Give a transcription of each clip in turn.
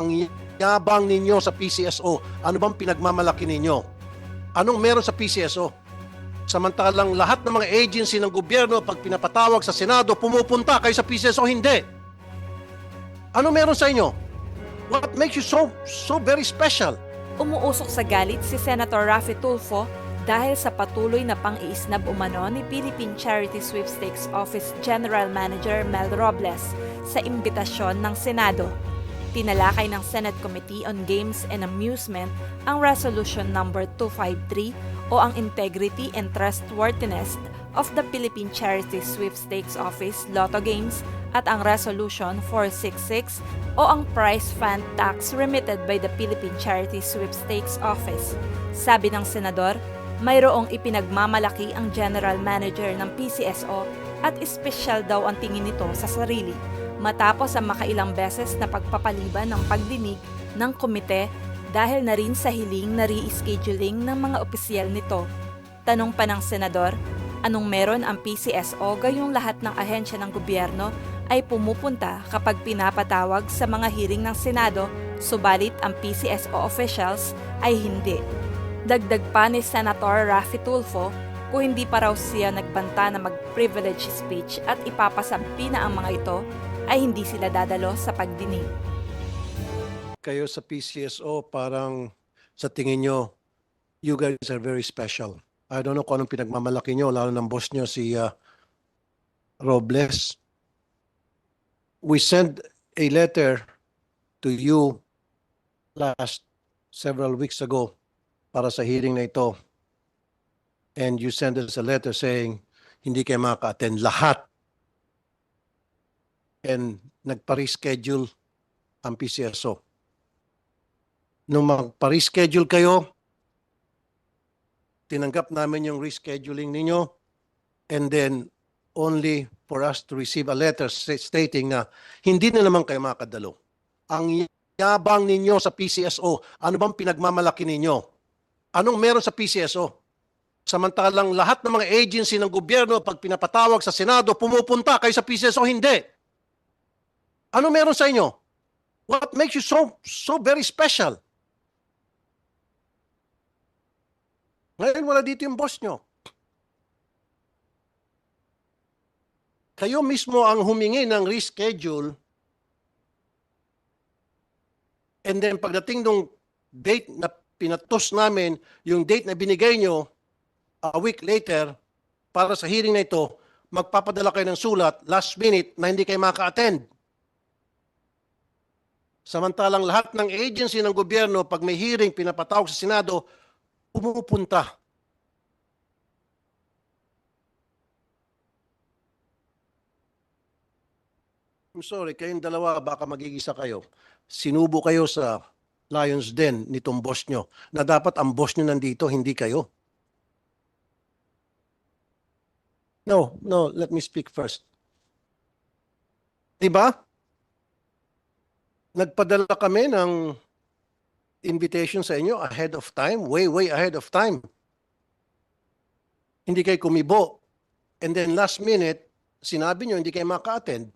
Ang yabang ninyo sa PCSO, ano bang pinagmamalaki ninyo? Anong meron sa PCSO? Samantalang lahat ng mga agency ng gobyerno, pag pinapatawag sa Senado, pumupunta kayo sa PCSO, hindi. Ano meron sa inyo? What makes you so so very special? Umuusok sa galit si Senator Raffy Tulfo dahil sa patuloy na pang-iisnab umano ni Philippine Charity Sweepstakes Office General Manager Mel Robles sa imbitasyon ng Senado. Tinalakay ng Senate Committee on Games and Amusement ang Resolution Number 253 o ang Integrity and Trustworthiness of the Philippine Charity Sweepstakes Office Lotto Games at ang Resolution 466 o ang Prize Fund Tax remitted by the Philippine Charity Sweepstakes Office. Sabi ng senador, mayroong ipinagmamalaki ang general manager ng PCSO at espesyal daw ang tingin nito sa sarili matapos ang makailang beses na pagpapaliban ng pagdinig ng komite dahil na rin sa hiling na rescheduling ng mga opisyal nito. Tanong pa ng senador, anong meron ang PCSO gayong lahat ng ahensya ng gobyerno ay pumupunta kapag pinapatawag sa mga hearing ng Senado, subalit ang PCSO officials ay hindi. Dagdag pa ni Senator Raffy Tulfo, kung hindi pa raw siya nagbanta na mag-privilege speech at ipapasampi na ang mga ito, ay hindi sila dadalo sa pagdinig. Kayo sa PCSO, parang sa tingin nyo, you guys are very special. I don't know kung anong pinagmamalaki nyo, lalo ng boss nyo si uh, Robles. We sent a letter to you last several weeks ago para sa hearing na ito. And you sent us a letter saying hindi kayo makaka-attend lahat. And nagpa-reschedule ang PCSO. Nung magpa-reschedule kayo, tinanggap namin yung rescheduling ninyo and then only for us to receive a letter sta- stating na hindi na naman kayo makadalo. Ang yabang ninyo sa PCSO, ano bang pinagmamalaki ninyo? Anong meron sa PCSO? Samantalang lahat ng mga agency ng gobyerno, pag pinapatawag sa Senado, pumupunta kayo sa PCSO, hindi. Ano meron sa inyo? What makes you so so very special? Ngayon wala dito yung boss nyo. Kayo mismo ang humingi ng reschedule and then pagdating nung date na pinatos namin, yung date na binigay nyo a week later para sa hearing na ito, magpapadala kayo ng sulat last minute na hindi kayo maka-attend. Samantalang lahat ng agency ng gobyerno, pag may hearing, pinapatawag sa Senado, pumupunta. I'm sorry, kayong dalawa, baka magigisa kayo. Sinubo kayo sa Lions Den nitong boss nyo, na dapat ang boss nyo nandito, hindi kayo. No, no, let me speak first. Diba? Nagpadala kami ng invitation sa inyo ahead of time, way, way ahead of time. Hindi kayo kumibo. And then last minute, sinabi nyo hindi kayo maka-attend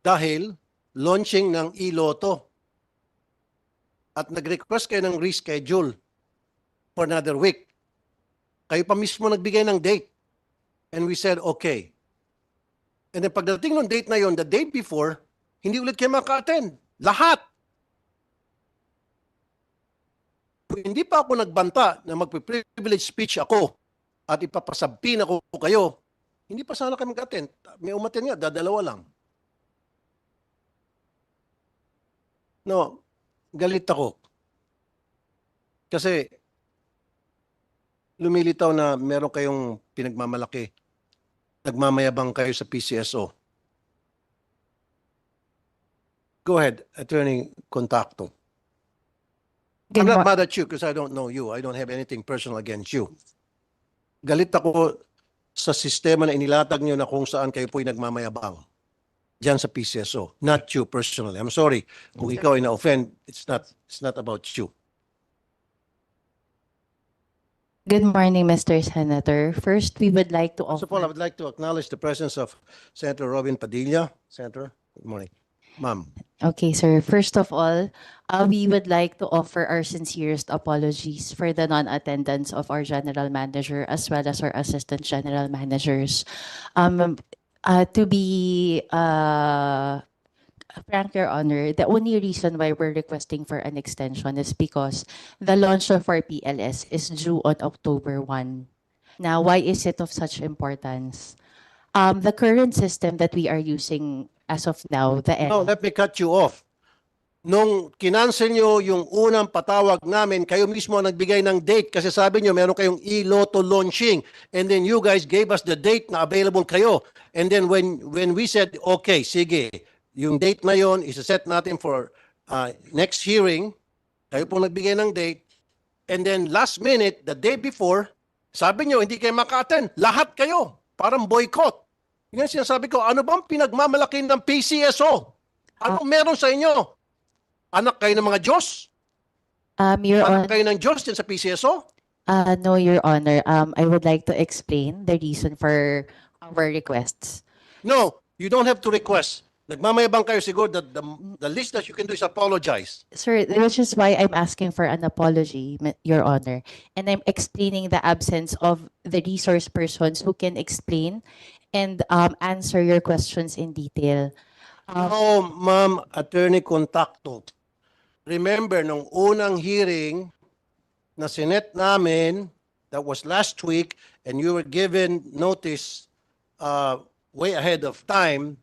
dahil launching ng e-lotto. At nag-request kayo ng reschedule for another week. Kayo pa mismo nagbigay ng date. And we said, okay. And then pagdating ng date na yon, the day before, hindi ulit kayo maka-attend. Lahat. Hindi pa ako nagbanta na magpe-privilege speech ako at ipapasampin ako kayo, hindi pa sana kayo mag-attend. May umaten nga, dadalawa lang. No, galit ako. Kasi lumilitaw na meron kayong pinagmamalaki. Nagmamayabang kayo sa PCSO. Go ahead, Attorney Contacto. I'm not mad at you because I don't know you. I don't have anything personal against you. Galit ako sa sistema na inilatag niyo na kung saan kayo po'y nagmamayabang. Diyan sa PCSO. Not you personally. I'm sorry. Kung ikaw ay na-offend, it's not, it's not about you. Good morning, Mr. Senator. First, we would like to First of all, I offer, would like to acknowledge the presence of Senator Robin Padilla. Senator, good morning. Ma'am. Okay, sir. First of all, uh, we would like to offer our sincerest apologies for the non-attendance of our general manager as well as our assistant general managers. Um, uh, to be uh, frank, Your Honor, the only reason why we're requesting for an extension is because the launch of our PLS is due on October 1. Now, why is it of such importance? Um, the current system that we are using as of now, the No, let me cut you off. Nung kinansel nyo yung unang patawag namin, kayo mismo ang nagbigay ng date kasi sabi nyo meron kayong e-lotto launching and then you guys gave us the date na available kayo. And then when when we said, okay, sige, yung date na yon isa-set natin for uh, next hearing, kayo po nagbigay ng date. And then last minute, the day before, sabi nyo, hindi kayo maka-attend. Lahat kayo. Parang boycott. Yan sinasabi ko, ano bang pinagmamalaki ng PCSO? Ano meron sa inyo? Anak kayo ng mga Diyos? Um, Your Anak Honor, kayo ng Diyos din sa PCSO? uh, no, Your Honor. Um, I would like to explain the reason for our requests. No, you don't have to request. Nagmamayabang kayo siguro that the, the least that you can do is apologize. Sir, which is why I'm asking for an apology, Your Honor. And I'm explaining the absence of the resource persons who can explain and um, answer your questions in detail. Um, No, ma'am, attorney contacto. Remember, nung unang hearing na sinet namin, that was last week, and you were given notice uh, way ahead of time,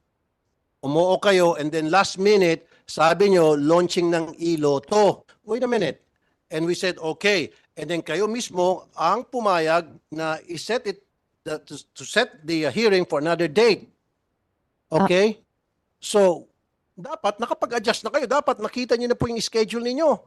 umuo kayo, and then last minute, sabi nyo, launching ng iloto. Wait a minute. And we said, okay. And then kayo mismo ang pumayag na iset it, the- to, to set the hearing for another date. Okay? So, dapat nakapag-adjust na kayo. Dapat nakita niyo na po yung schedule ninyo.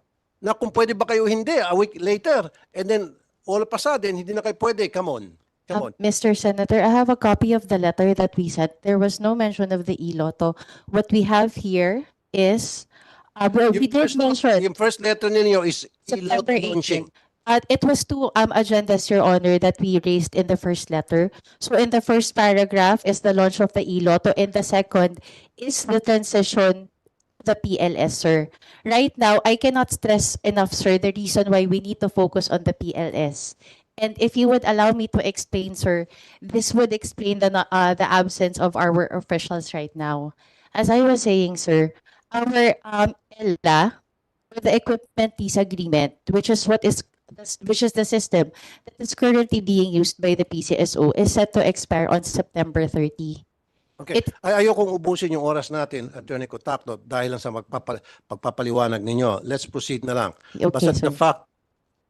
Na kung pwede ba kayo hindi, a week later. And then, all of a sudden, hindi na kayo pwede. Come on. Come on. Um, Mr. Senator, I have a copy of the letter that we sent. There was no mention of the e-lotto. What we have here is, uh, well, we Yung did first, mention yung first letter ninyo is September iloto launching. 18. Uh, it was two um, agendas, Your Honor, that we raised in the first letter. So in the first paragraph is the launch of the e-lotto, and the second is the transition the PLS, sir. Right now, I cannot stress enough, sir, the reason why we need to focus on the PLS. And if you would allow me to explain, sir, this would explain the uh, the absence of our officials right now. As I was saying, sir, our um, ELA, or the equipment lease agreement, which is what is which is the system that is currently being used by the PCSO, is set to expire on September 30. Okay. It- Ay, ayokong ubusin yung oras natin, Attorney Contacto, dahil lang sa magpapa, pagpapaliwanag ninyo. Let's proceed na lang. Okay, Basta sir. the fact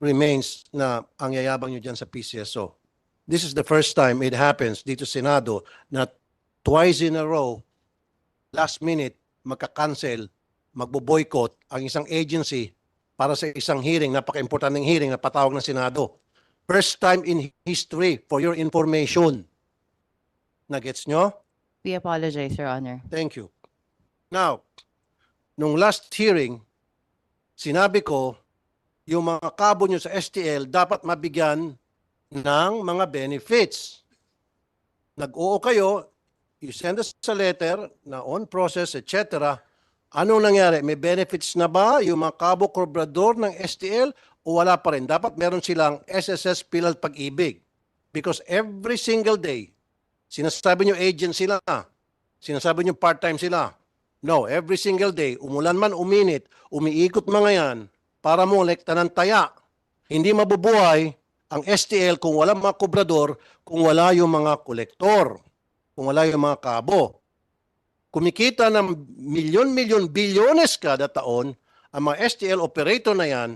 remains na ang yayabang nyo dyan sa PCSO. This is the first time it happens dito sa Senado na twice in a row, last minute, magka-cancel, magbo-boycott ang isang agency para sa isang hearing, napaka-importanting hearing na patawag ng Senado. First time in history for your information. Nagets nyo? We apologize, Your Honor. Thank you. Now, nung last hearing, sinabi ko, yung mga kabo nyo sa STL dapat mabigyan ng mga benefits. Nag-oo kayo, you send us a letter na on process, etc. Anong nangyari? May benefits na ba yung mga kabo kobrador ng STL o wala pa rin? Dapat meron silang SSS Pilal Pag-ibig. Because every single day, sinasabi nyo agent sila, sinasabi nyo part-time sila. No, every single day, umulan man, uminit, umiikot mga yan para mo lekta ng taya. Hindi mabubuhay ang STL kung wala mga kobrador, kung wala yung mga kolektor, kung wala yung mga kabo. Kumikita ng milyon-milyon, bilyones kada taon ang mga STL operator na yan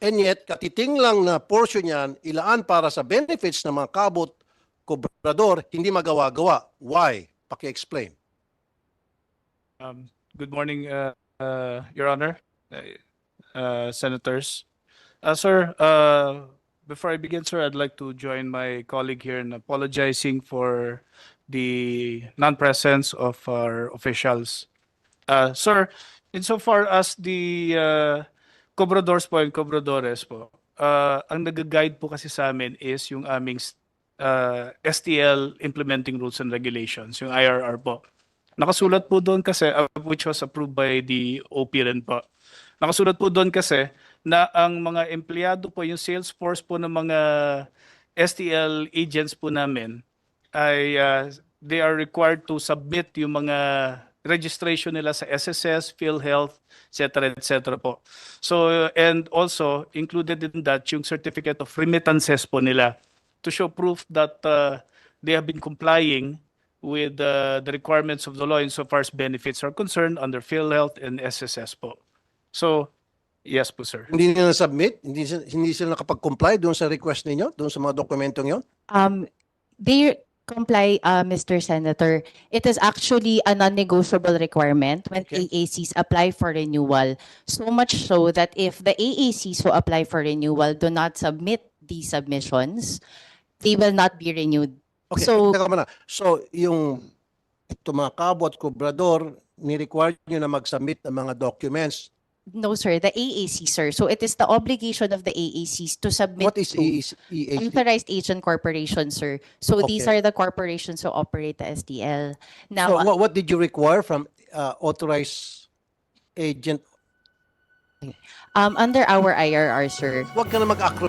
and yet katiting lang na portion yan ilaan para sa benefits ng mga kabot kobrador, hindi magawa-gawa. Why? Paki-explain. Um, Good morning, uh, uh, Your Honor, uh, uh, Senators. Uh, Sir, uh, before I begin, sir, I'd like to join my colleague here in apologizing for the non-presence of our officials. Uh, Sir, insofar as the uh, Cobradors po and Cobradores po, uh, ang nag-guide po kasi sa amin is yung aming uh, STL Implementing Rules and Regulations, yung IRR po. Nakasulat po doon kasi, uh, which was approved by the OP rin po. Nakasulat po doon kasi na ang mga empleyado po, yung sales force po ng mga STL agents po namin ay uh, they are required to submit yung mga registration nila sa SSS, PhilHealth, etc. etc. po. So and also included in that yung certificate of remittances po nila to show proof that uh, they have been complying with uh, the requirements of the law insofar as benefits are concerned under PhilHealth and SSS po. So, yes po sir. Hindi nila na-submit? Hindi, sila- hindi sila nakapag-comply doon sa request ninyo? Doon sa mga dokumentong yon? Um, they comply, uh, Mr. Senator. It is actually a non-negotiable requirement when Okay. AACs apply for renewal. So much so that if the AACs who apply for renewal do not submit these submissions, they will not be renewed. Okay, So- teka muna. So, yung ito mga kabo at kubrador, ni-require nyo na mag-submit ng mga documents. No, sir, the AAC, sir. So it is the obligation of the AACs to submit What is to EAC? EAC? authorized agent corporation, sir. So these Okay. are the corporations who operate the SDL. So, Now, what, what did you require from uh, authorized agent? um, under our IRR, sir, Huwag ka na mag-acro